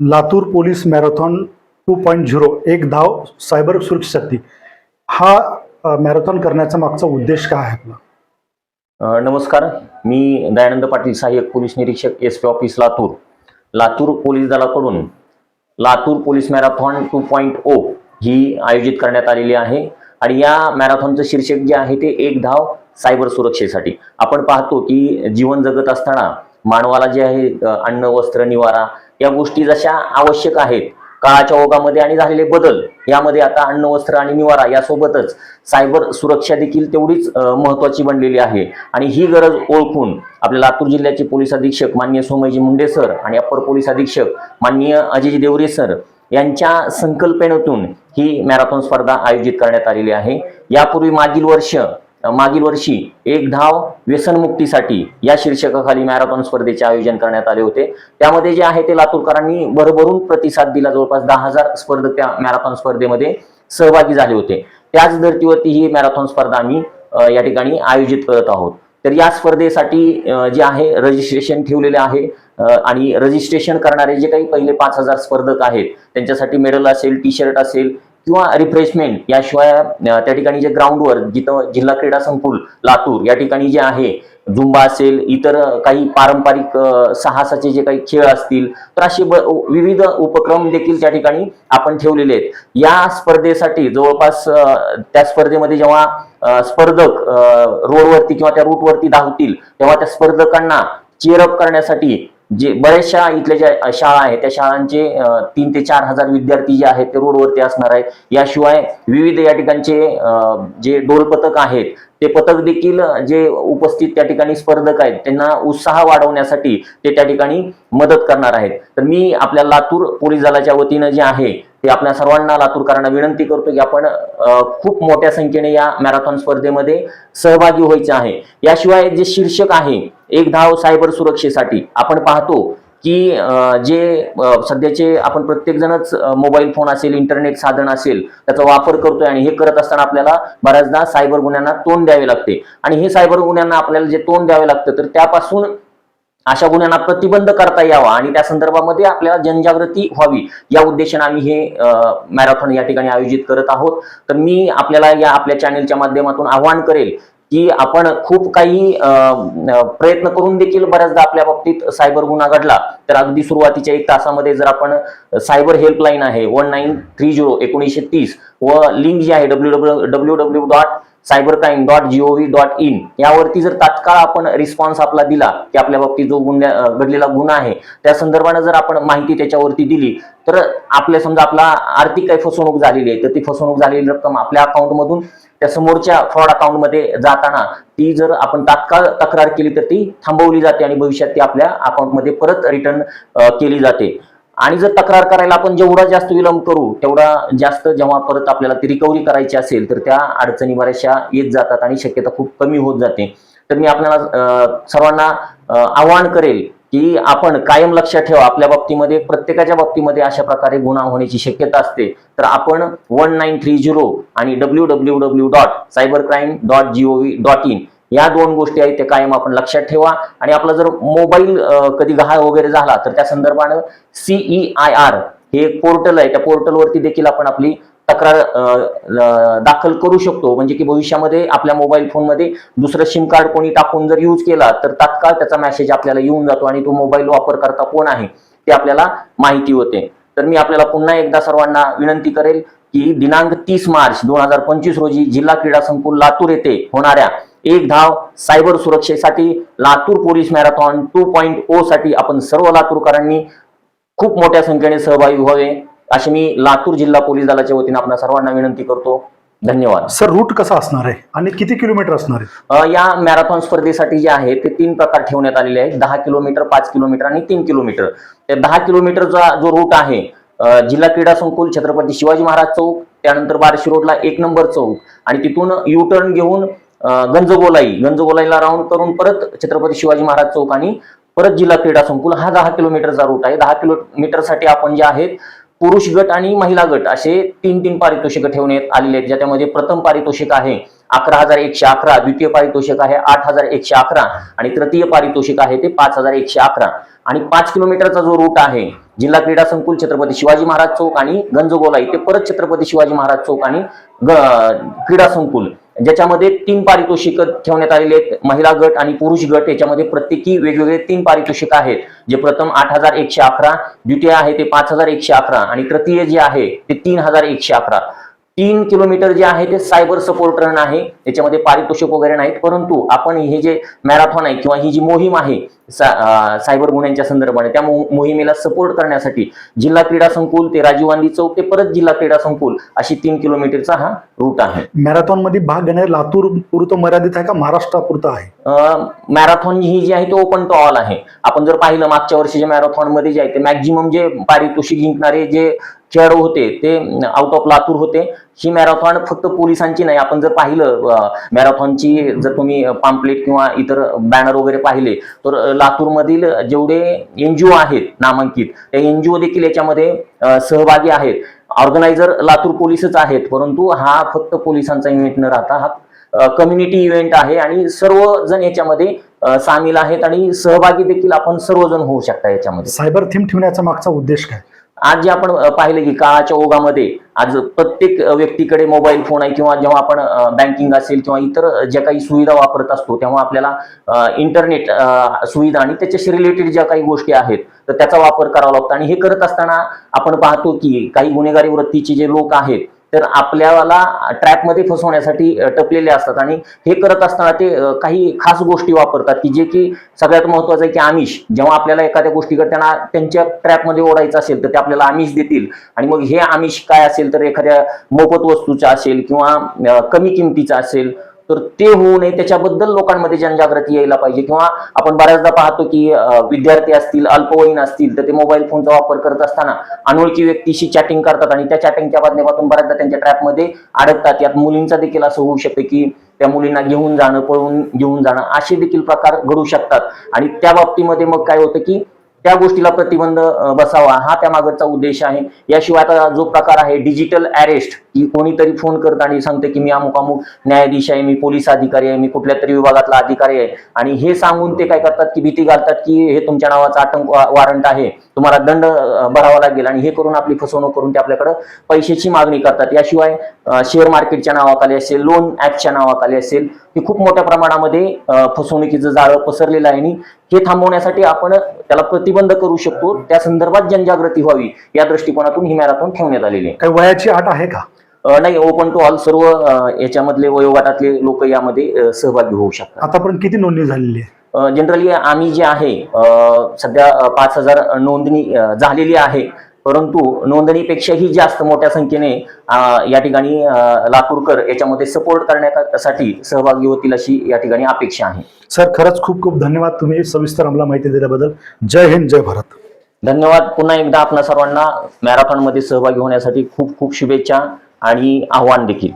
Latur police marathon two point zero एक धाव cyber सुरक्षेसाठी हा मॅरेथॉन करण्याचा मागचा उद्देश काय आहे आपला? नमस्कार. मी दयानंद पाटील सहाय्यक पोलीस निरीक्षक S P office Latur. Latur police दलाकडून Latur police marathon two point O ही आयोजित करण्यात आलेली आहे आणि या मॅरेथॉनचं शीर्षक जे आहे ते एक धाव सायबर सुरक्षेसाठी. आपण पाहतो की जीवन जगत असताना मानवाला जे आहे अन्न वस्त्र निवारा या गोष्टी जशा आवश्यक आहेत काळाच्या ओघामध्ये आणि झालेले बदल यामध्ये आता अन्न वस्त्र आणि निवारा यासोबतच सायबर सुरक्षा देखील तेवढीच महत्वाची महत्त्वाची बनलेली आहे. आणि ही गरज ओळखून आपल्या लातूर जिल्ह्याचे पोलीस अधीक्षक माननीय सोमयजी मुंडे सर आणि अप्पर पोलीस अधीक्षक माननीय अजय देवरे सर यांच्या संकल्पनेतून ही मॅरेथॉन स्पर्धा आयोजित करण्यात आलेली आहे. यापूर्वी मागील वर्ष मागील वर्षी एक धाव व्यसनमुक्तीसाठी या शीर्षकाखाली मॅरेथॉन स्पर्धेचे आयोजन करण्यात आले होते. त्यामध्ये जे आहे ते लातूरकरांनी भरभरून प्रतिसाद दिला. जवळपास दहा हजार स्पर्धक त्या मॅरेथॉन स्पर्धेमध्ये सहभागी झाले होते. त्याच धर्तीवरती ही मॅरेथॉन स्पर्धा आम्ही या ठिकाणी आयोजित करत आहोत. तर या स्पर्धेसाठी जे आहे रजिस्ट्रेशन ठेवलेले आहे आणि रजिस्ट्रेशन करणारे जे काही पहिले पाच हजार स्पर्धक आहेत त्यांच्यासाठी मेडल असेल टी शर्ट असेल किंवा रिफ्रेशमेंट याशिवाय त्या ठिकाणी जे ग्राउंडवर जिथं जिल्हा क्रीडा संकुल लातूर या ठिकाणी जे आहे झुंबा असेल इतर काही पारंपरिक साहसाचे जे काही खेळ असतील तर असे ब- विविध उपक्रम देखील त्या ठिकाणी आपण ठेवलेले आहेत. या स्पर्धेसाठी जवळपास त्या स्पर्धेमध्ये जेव्हा स्पर्धक रोडवरती किंवा त्या रूटवरती धावतील तेव्हा त्या स्पर्धकांना चेअरअप करण्यासाठी जे बऱ्याचशा इथल्या ज्या शाळा आहेत त्या शाळांचे तीन ते चार हजार विद्यार्थी जे आहेत ते रोडवरती असणार आहेत. याशिवाय विविध या ठिकाणचे जे डोल पथक आहेत ते पथक देखील जे उपस्थित त्या ठिकाणी स्पर्धक आहेत त्यांना उत्साह वाढवण्यासाठी ते त्या ठिकाणी मदत करणार आहेत. तर मी आपल्या लातूर पोलीस दलाच्या वतीनं जे आहे ते आपल्या सर्वांना लातूरकरांना विनंती करतो की आपण खूप मोठ्या संख्येने या मॅरेथॉन स्पर्धेमध्ये सहभागी व्हायचे आहे. याशिवाय जे शीर्षक आहे एक धाव सायबर सुरक्षेसाठी आपण पाहतो की जे सध्याचे आपण प्रत्येक जणच मोबाईल फोन असेल इंटरनेट साधन असेल त्याचा वापर करतोय आणि हे करत असताना आपल्याला बऱ्याचदा सायबर गुन्ह्यांना तोंड द्यावे लागते. आणि हे सायबर गुन्ह्यांना आपल्याला जे तोंड द्यावे लागतं तर त्यापासून अशा गुन्ह्यांना प्रतिबंध करता यावा आणि त्या संदर्भामध्ये आपल्याला जनजागृती व्हावी. या उद्देशाने आम्ही हे मॅरेथॉन या ठिकाणी आयोजित करत आहोत. तर मी आपल्याला या आपल्या चॅनेलच्या माध्यमातून आवाहन करेल की आपण खूप काही प्रयत्न करून देखील बऱ्याचदा आपल्या बाबतीत सायबर गुन्हा घडला. तर अगदी सुरुवातीच्या एक तासामध्ये जर आपण सायबर हेल्पलाईन आहे वन नाईन थ्री झिरो एकोणीसशे तीस व लिंक जी आहे W W W W dot cyber crime dot G O V dot in यावरती जर तात्काळ आपण रिस्पॉन्स आपला दिला की आपल्या बाबतीत जो गुन्ह्या घडलेला गुन्हा आहे त्या संदर्भानं जर आपण माहिती त्याच्यावरती दिली तर आपल्या समजा आपला आर्थिक काही फसवणूक झालेली आहे तर ती फसवणूक झालेली रक्कम आपल्या अकाउंटमधून त्या समोरच्या फ्रॉड अकाउंटमध्ये जाताना ती जर आपण तात्काळ तक्रार केली तर ती थांबवली जाते आणि भविष्यात ती आपल्या अकाउंटमध्ये परत रिटर्न केली जाते. आणि जर तक्रार करायला आपण जेवढा जास्त विलंब करू तेवढा जास्त जेव्हा परत आपल्याला ती रिकव्हरी करायची असेल तर त्या अडचणी बऱ्याचशा येत जातात आणि शक्यता खूप कमी होत जाते. तर मी आपल्याला सर्वांना आव्हान आवाहन करेल की आपण कायम लक्षात ठेवा. आपल्या बाबतीमध्ये प्रत्येकाच्या बाबतीमध्ये अशा प्रकारे गुन्हा होण्याची शक्यता असते. तर आपण वन नाईन थ्री झिरो आणि W W W dot cyber crime dot G O V dot in या दोन गोष्टी आहेत त्या कायम आपण लक्षात ठेवा. आणि आपला जर मोबाईल कधी गहाळ वगैरे झाला तर त्या संदर्भानं सीई आय आर हे एक पोर्टल आहे. त्या पोर्टलवरती देखील आपण आपली तक्रार दाखल करू शकतो. म्हणजे की भविष्यामध्ये आपल्या मोबाईल फोनमध्ये दुसरं सिम कार्ड कोणी टाकून जर यूज केला तर तात्काळ त्याचा मेसेज आपल्याला येऊन जातो आणि तो मोबाईल वापरकर्ता कोण आहे ते आपल्याला माहिती होते. तर मी आपल्याला पुन्हा एकदा सर्वांना विनंती करेल की दिनांक तीस मार्च दोन हजार पंचवीस रोजी जिल्हा क्रीडा संकुल लातूर येथे होणाऱ्या एक धाव सायबर सुरक्षेसाठी Latur police marathon two point O साठी आपण सर्व लातूरकरांनी खूप मोठ्या संख्येने सहभागी व्हावे अशी मी लातूर जिल्हा पोलीस दलाच्या वतीने आपल्या सर्वांना विनंती करतो. धन्यवाद. सर रूट कसा असणार आहे आणि किती किलोमीटर असणार आहे? या मॅरेथॉन स्पर्धेसाठी जे आहे ते तीन प्रकार ठेवण्यात आलेले आहेत. दहा किलोमीटर पाच किलोमीटर आणि तीन किलोमीटर. त्या दहा किलोमीटरचा जो रूट आहे जिल्हा क्रीडा संकुल छत्रपती शिवाजी महाराज चौक त्यानंतर बार्शी रोडला एक नंबर चौक आणि तिथून यू टर्न घेऊन गंजगोलाई गंजगोलाईला राऊंड करून परत छत्रपती शिवाजी महाराज चौक आणि परत जिल्हा क्रीडा संकुल. हा दहा किलोमीटरचा रूट आहे. दहा किलोमीटरसाठी आपण जे आहेत पुरुष गट आणि महिला गट असे तीन तीन पारितोषिक ठेवण्यात आलेले आहेत ज्याच्यामध्ये प्रथम पारितोषिक आहे अकरा हजार एकशे अकरा द्वितीय पारितोषिक आहे आठ हजार एकशे अकरा आणि तृतीय पारितोषिक आहे ते पाच हजार एकशे अकरा. आणि पाच किलोमीटरचा जो रूट आहे जिल्हा क्रीडा संकुल छत्रपती शिवाजी महाराज चौक आणि गंजगोलाई ते परत छत्रपती शिवाजी महाराज चौक आणि क्रीडा संकुल. ज्याच्यामध्ये तीन पारितोषिक ठेवण्यात आलेले आहेत. महिला गट आणि पुरुष गट याच्यामध्ये प्रत्येकी वेगवेगळे तीन पारितोषिक आहेत. जे प्रथम आठ हजार एकशे अकरा द्वितीय आहे ते पाच हजार एकशे अकरा आणि तृतीय जे आहे ते तीन हजार एकशे अकरा. तीन किलोमीटर जे आहे ते सायबर सपोर्ट रन आहे. त्याच्यामध्ये पारितोषिक वगैरे नाहीत. परंतु आपण हे जे मॅरेथॉन आहे किंवा ही जी मोहीम आहे सा- सायबर गुन्ह्यांच्या संदर्भाने त्या मोहिमेला सपोर्ट करण्यासाठी जिल्हा क्रीडा संकुल ते राजीव गांधी चौक ते परत जिल्हा क्रीडा संकुल अशी तीन किलोमीटरचा हा रूट आहे. मॅरेथॉनमध्ये भाग घेणारे लातूर पुरतं मर्यादित आहे का? महाराष्ट्रापुरतं आहे? मॅरेथॉन ही जी आहे ती ओपन टू ऑल आहे. आपण जर पाहिलं मागच्या वर्षीच्या मॅरेथॉनमध्ये जे आहे ते मॅक्झिमम जे पारितोषिक जिंकणारे जे खेळाडू होते ते आउट ऑफ लातूर होते. ही मॅरेथॉन फक्त पोलिसांची नाही. आपण जर पाहिलं मॅरेथॉनची जर तुम्ही पाम्पलेट किंवा इतर बॅनर वगैरे पाहिले तर लातूरमधील जेवढे एनजीओ आहेत नामांकित त्या एनजीओ देखील याच्यामध्ये सहभागी आहेत. ऑर्गनायझर लातूर पोलीसच आहेत परंतु हा फक्त पोलिसांचा इव्हेंट न राहता हा कम्युनिटी इव्हेंट आहे आणि सर्वजण याच्यामध्ये सामील आहेत आणि सहभागी देखील आपण सर्वजण होऊ शकता याच्यामध्ये. सायबर थीम ठेवण्याचा मागचा उद्देश काय? आज जे आपण पाहिलं की काळाच्या ओघामध्ये आज प्रत्येक व्यक्तीकडे मोबाईल फोन आहे किंवा जेव्हा आपण बँकिंग असेल किंवा इतर ज्या काही सुविधा वापरत असतो तेव्हा आपल्याला इंटरनेट सुविधा आणि त्याच्याशी रिलेटेड ज्या काही गोष्टी आहेत तर त्याचा वापर करावा लागतो. आणि हे करत असताना आपण पाहतो की काही गुन्हेगारी वृत्तीचे जे लोक आहेत तर आपल्याला ट्रॅपमध्ये फसवण्यासाठी टपलेले असतात. आणि हे करत असताना ते काही खास गोष्टी वापरतात की जे की सगळ्यात महत्वाचं आहे की आमिष. जेव्हा आपल्याला एखाद्या गोष्टीकडे त्यांना त्यांच्या ट्रॅपमध्ये ओढायचं असेल तर ते आपल्याला आमिष देतील. आणि मग हे आमिष काय असेल तर एखाद्या मोफत वस्तूचं असेल किंवा कमी किमतीचं असेल तर ते होऊ नये. त्याच्याबद्दल लोकांमध्ये जनजागृती यायला पाहिजे. किंवा आपण बऱ्याचदा पाहतो की विद्यार्थी असतील अल्पवयीन असतील तर ते मोबाईल फोनचा वापर करत असताना अनोळखी व्यक्तीशी चॅटिंग करतात आणि त्या चॅटिंगच्या माध्यमातून बऱ्याचदा त्यांच्या ट्रॅपमध्ये अडकतात. यात मुलींचा देखील असं होऊ शकते की त्या मुलींना घेऊन जाणं पळून घेऊन जाणं असे देखील प्रकार घडू शकतात. आणि त्या बाबतीमध्ये मग काय होतं की त्या गोष्टीला प्रतिबंध बसावा. हा त्या मागचा उद्देश आहे. याशिवाय आता जो प्रकार आहे डिजिटल अरेस्ट की कोणीतरी फोन करत आणि सांगते की मी अमुक अमुक न्यायाधीश आहे मी पोलीस अधिकारी आहे मी कुठल्या तरी विभागातला अधिकारी आहे. आणि हे सांगून ते काय करतात की भीती घालतात की हे तुमच्या नावाचा आतंक वॉरंट आहे. तुम्हाला दंड भरावा लागेल आणि हे करून आपली फसवणूक करून ते आपल्याकडे पैशाची मागणी करतात. याशिवाय शेअर मार्केटच्या नावाखाली असेल लोन ऍपच्या नावाखाली असेल ही खूप मोठ्या प्रमाणामध्ये फसवणुकीचं जाळं पसरलेलं आहे आणि हे थांबवण्यासाठी आपण त्याला प्रतिबंध करू शकतो. त्या संदर्भात जनजागृती व्हावी या दृष्टिकोनातून ही मॅरेथॉन ठेवण्यात आलेली आहे. काही वयाची अट आहे का? नाही ओपन टू ऑल सर्व याच्यामधले वयोगटातले लोक यामध्ये सहभागी होऊ शकतात. आतापर्यंत किती नोंदणी झालेली आहे? जनरली आम्ही जे आहे सध्या पाच हजार नोंदणी झालेली आहे. परंतु नोंदणीपेक्षाही जास्त मोठ्या संख्येने या ठिकाणी लातूरकर याच्यामध्ये सपोर्ट करण्यासाठी सहभागी होतील अशी या ठिकाणी अपेक्षा आहे. सर खरंच खूप खूप धन्यवाद तुम्ही सविस्तर आम्हाला माहिती दिल्याबद्दल. जय हिंद जय भारत. धन्यवाद. पुन्हा एकदा आपणा सर्वांना मॅरेथॉनमध्ये सहभागी होण्यासाठी खूप खूप शुभेच्छा आणि आव्हान देखील.